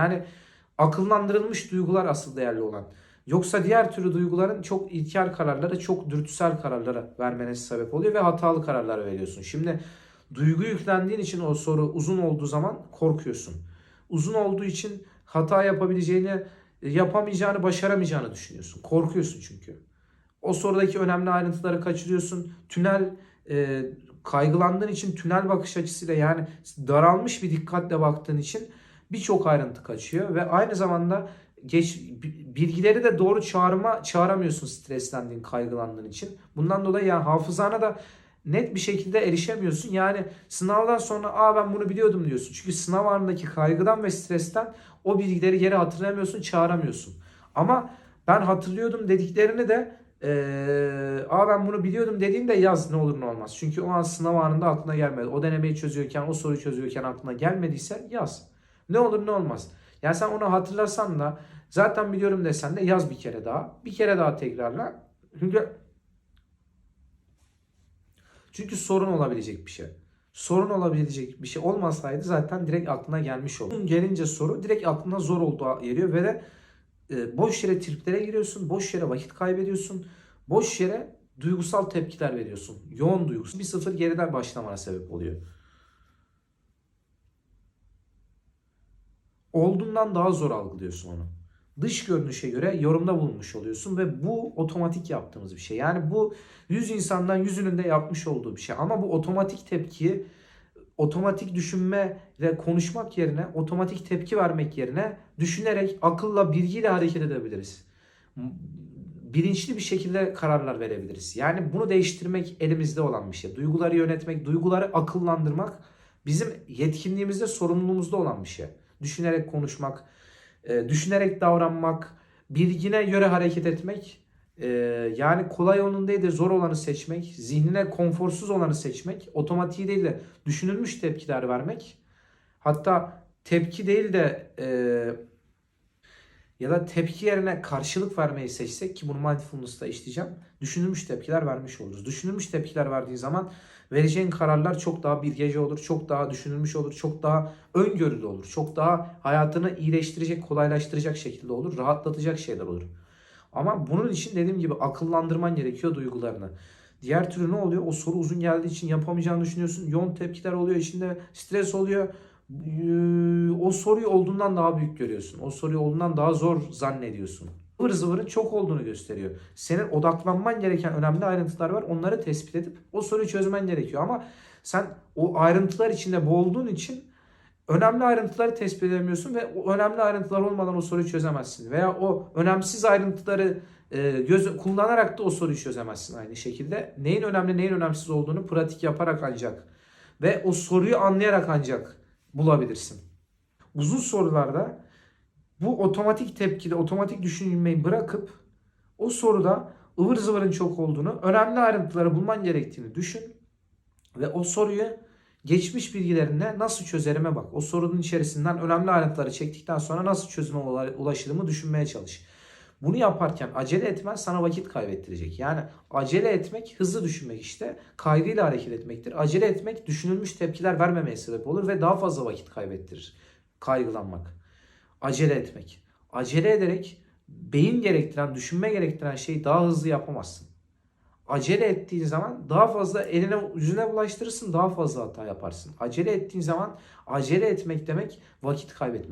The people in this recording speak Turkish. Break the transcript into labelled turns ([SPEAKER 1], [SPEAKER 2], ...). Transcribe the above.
[SPEAKER 1] Yani akıllandırılmış duygular asıl değerli olan. Yoksa diğer türlü duyguların çok ilkel kararlara, çok dürtüsel kararlara vermene sebep oluyor ve hatalı kararlar veriyorsun. Şimdi duygu yüklendiğin için o soru uzun olduğu zaman korkuyorsun. Uzun olduğu için hata yapabileceğini, yapamayacağını, başaramayacağını düşünüyorsun. Korkuyorsun çünkü. O sorudaki önemli ayrıntıları kaçırıyorsun. Tünel e, kaygılandığın için tünel bakış açısıyla yani daralmış bir dikkatle baktığın için birçok ayrıntı kaçıyor ve aynı zamanda geç bilgileri de doğru çağırma çağıramıyorsun streslendiğin, kaygılandığın için. Bundan dolayı yani hafızana da net bir şekilde erişemiyorsun. Yani sınavdan sonra aa ben bunu biliyordum diyorsun. Çünkü sınav anındaki kaygıdan ve stresten o bilgileri geri hatırlamıyorsun, çağıramıyorsun. Ama ben hatırlıyordum dediklerini de ee, aa ben bunu biliyordum dediğimde yaz ne olur ne olmaz. Çünkü o an sınav anında aklına gelmedi. O denemeyi çözüyorken, o soruyu çözüyorken aklına gelmediyse yaz. Ne olur ne olmaz. Yani sen onu hatırlasan da zaten biliyorum desen de yaz bir kere daha. Bir kere daha tekrarla. Çünkü çünkü sorun olabilecek bir şey. Sorun olabilecek bir şey olmasaydı zaten direkt aklına gelmiş olur. Gelince soru direkt aklına zor olduğu geliyor ve de e, boş yere triplere giriyorsun, boş yere vakit kaybediyorsun, boş yere duygusal tepkiler veriyorsun. Yoğun duygusal. Bir sıfır geriden başlamana sebep oluyor. Olduğundan daha zor algılıyorsun onu. Dış görünüşe göre yorumda bulunmuş oluyorsun ve bu otomatik yaptığımız bir şey. Yani bu 100 insandan yüzünün de yapmış olduğu bir şey. Ama bu otomatik tepkiyi otomatik düşünme ve konuşmak yerine otomatik tepki vermek yerine düşünerek akılla bilgiyle hareket edebiliriz. Bilinçli bir şekilde kararlar verebiliriz. Yani bunu değiştirmek elimizde olan bir şey. Duyguları yönetmek, duyguları akıllandırmak bizim yetkinliğimizde, sorumluluğumuzda olan bir şey. Düşünerek konuşmak, e, düşünerek davranmak, bilgine göre hareket etmek, e, yani kolay olanı değil de zor olanı seçmek, zihnine konforsuz olanı seçmek, otomatiği değil de düşünülmüş tepkiler vermek, hatta tepki değil de e, ya da tepki yerine karşılık vermeyi seçsek ki bunu mindfulness'ta işleyeceğim. Düşünülmüş tepkiler vermiş oluruz. Düşünülmüş tepkiler verdiğin zaman vereceğin kararlar çok daha bilgece olur, çok daha düşünülmüş olur, çok daha öngörülü olur. Çok daha hayatını iyileştirecek, kolaylaştıracak şekilde olur, rahatlatacak şeyler olur. Ama bunun için dediğim gibi akıllandırman gerekiyor duygularını. Diğer türlü ne oluyor? O soru uzun geldiği için yapamayacağını düşünüyorsun. Yoğun tepkiler oluyor, içinde stres oluyor. Ee, O soruyu olduğundan daha büyük görüyorsun. O soruyu olduğundan daha zor zannediyorsun. Zıvır zıvırın çok olduğunu gösteriyor. Senin odaklanman gereken önemli ayrıntılar var. Onları tespit edip o soruyu çözmen gerekiyor. Ama sen o ayrıntılar içinde boğulduğun için önemli ayrıntıları tespit edemiyorsun ve o önemli ayrıntılar olmadan o soruyu çözemezsin. Veya o önemsiz ayrıntıları e, göz kullanarak da o soruyu çözemezsin aynı şekilde. Neyin önemli neyin önemsiz olduğunu pratik yaparak ancak ve o soruyu anlayarak ancak bulabilirsin. Uzun sorularda bu otomatik tepkide otomatik düşünmeyi bırakıp o soruda ıvır zıvırın çok olduğunu, önemli ayrıntıları bulman gerektiğini düşün ve o soruyu geçmiş bilgilerine nasıl çözerime bak. O sorunun içerisinden önemli ayrıntıları çektikten sonra nasıl çözüme ulaştığımı düşünmeye çalış. Bunu yaparken acele etmen sana vakit kaybettirecek. Yani acele etmek hızlı düşünmek işte. Kaygıyla hareket etmektir. Acele etmek düşünülmüş tepkiler vermemeye sebep olur ve daha fazla vakit kaybettirir. Kaygılanmak. Acele etmek. Acele ederek beyin gerektiren, düşünme gerektiren şeyi daha hızlı yapamazsın. Acele ettiğin zaman daha fazla eline yüzüne bulaştırırsın daha fazla hata yaparsın. Acele ettiğin zaman acele etmek demek vakit kaybetmek.